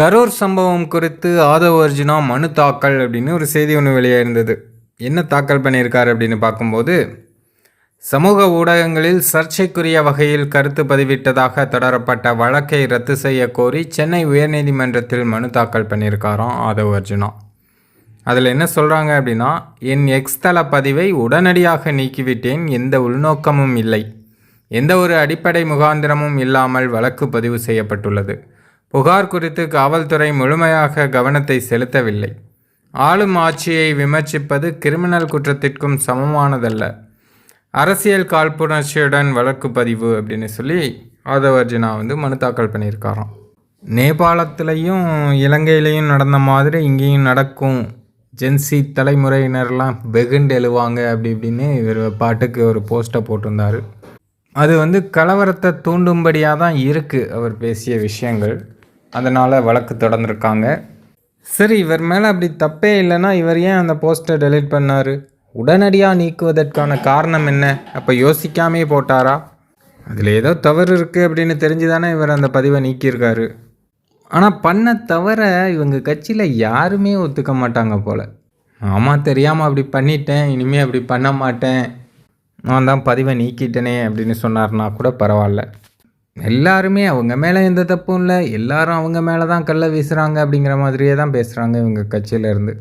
கரூர் சம்பவம் குறித்து ஆதவ அர்ஜுனா மனு தாக்கல் அப்படின்னு ஒரு செய்தி ஒன்று வெளியே இருந்தது என்ன தாக்கல் பண்ணியிருக்காரு அப்படின்னு பார்க்கும்போது சமூக ஊடகங்களில் சர்ச்சைக்குரிய வகையில் கருத்து பதிவிட்டதாக தொடரப்பட்ட வழக்கை ரத்து செய்ய கோரி சென்னை உயர்நீதிமன்றத்தில் மனு தாக்கல் பண்ணியிருக்காராம் ஆதவ அர்ஜுனா. அதில் என்ன சொல்கிறாங்க அப்படின்னா என் எக்ஸ் தள பதிவை உடனடியாக நீக்கிவிட்டேன் எந்த உள்நோக்கமும் இல்லை. எந்த ஒரு அடிப்படை முகாந்திரமும் இல்லாமல் வழக்கு பதிவு செய்யப்பட்டுள்ளது. புகார் குறித்து காவல்துறை முழுமையாக கவனத்தை செலுத்தவில்லை. ஆளும் ஆட்சியை விமர்சிப்பது கிரிமினல் குற்றத்திற்கும் சமமானதல்ல. அரசியல் காழ்ப்புணர்ச்சியுடன் வழக்கு பதிவு அப்படின்னு சொல்லி ஆதவர்ஜினா வந்து மனு தாக்கல் பண்ணியிருக்காராம். நேபாளத்திலையும் இலங்கையிலையும் நடந்த மாதிரி இங்கேயும் நடக்கும். ஜென்சி தலைமுறையினர்லாம் வெகுண்டு எழுவாங்க அப்படி இப்படின்னு இவர் பாட்டுக்கு ஒரு போஸ்ட்டை போட்டிருந்தார். அது வந்து கலவரத்தை தூண்டும்படியாக தான் இருக்குது அவர் பேசிய விஷயங்கள். அதனால் வழக்கு தொடர்ந்துருக்காங்க. சரி இவர் மேலே அப்படி தப்பே இல்லைன்னா இவர் ஏன் அந்த போஸ்ட்டை டெலீட் பண்ணார்? உடனடியாக நீக்குவதற்கான காரணம் என்ன? அப்போ யோசிக்காமே போட்டாரா? அதில் ஏதோ தவறு இருக்குது அப்படின்னு தெரிஞ்சு தானே இவர் அந்த பதிவை நீக்கியிருக்காரு. ஆனால் பண்ண தவிர இவங்க கட்சியில் யாருமே ஒத்துக்க மாட்டாங்க போல். ஆமாம் தெரியாமல் அப்படி பண்ணிட்டேன் இனிமேல் அப்படி பண்ண மாட்டேன். நான் தான் பதிவை நீக்கிட்டேனே அப்படின்னு சொன்னார்னா கூட பரவாயில்ல. எல்லாருமே அவங்க மேலே எந்த தப்பும் இல்லை. எல்லாரும் அவங்க மேலே தான் கல்லை வீசுகிறாங்க அப்படிங்கிற மாதிரியே தான் பேசுகிறாங்க இவங்க கட்சியிலேருந்து